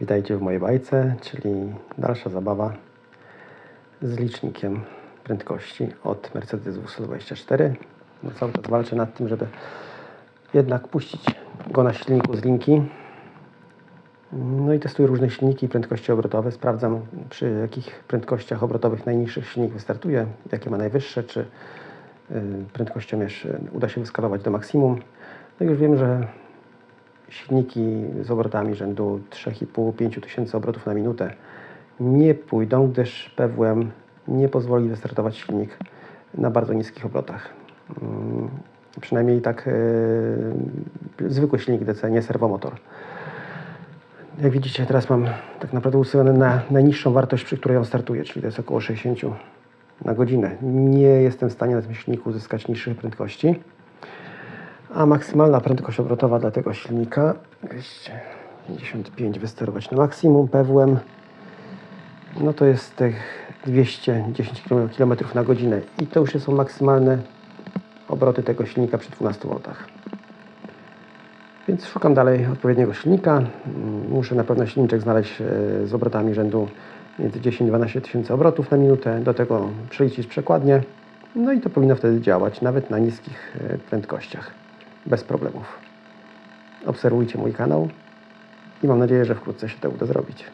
Witajcie w mojej bajce, czyli dalsza zabawa z licznikiem prędkości od Mercedes 224. No cały czas walczę nad tym, żeby jednak puścić go na silniku z linki. No i testuję różne silniki i prędkości obrotowe. Sprawdzam przy jakich prędkościach obrotowych najniższych silnik wystartuje, jakie ma najwyższe, czy y, prędkościomierz y, uda się wyskalować do maksimum. No już wiem, że silniki z obrotami rzędu 3,5-5 tysięcy obrotów na minutę nie pójdą, gdyż PWM nie pozwoli wystartować silnik na bardzo niskich obrotach. Mm, Przynajmniej tak yy, zwykły silnik DC, nie serwomotor. Jak widzicie, teraz mam tak naprawdę ustawione na najniższą wartość, przy której on startuje, czyli to jest około 60 na godzinę. Nie jestem w stanie na tym silniku uzyskać niższych prędkości. A maksymalna prędkość obrotowa dla tego silnika 255 wysterować na maksimum PWM no to jest tych 210 km na godzinę i to już są maksymalne obroty tego silnika przy 12 V. Więc szukam dalej odpowiedniego silnika. Muszę na pewno silniczek znaleźć e, z obrotami rzędu między 10-12 tysięcy obrotów na minutę. Do tego przeliczyć przekładnię. No i to powinno wtedy działać nawet na niskich e, prędkościach. Bez problemów. Obserwujcie mój kanał i mam nadzieję, że wkrótce się to uda zrobić.